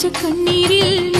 சிந்தி கண்ணீரில்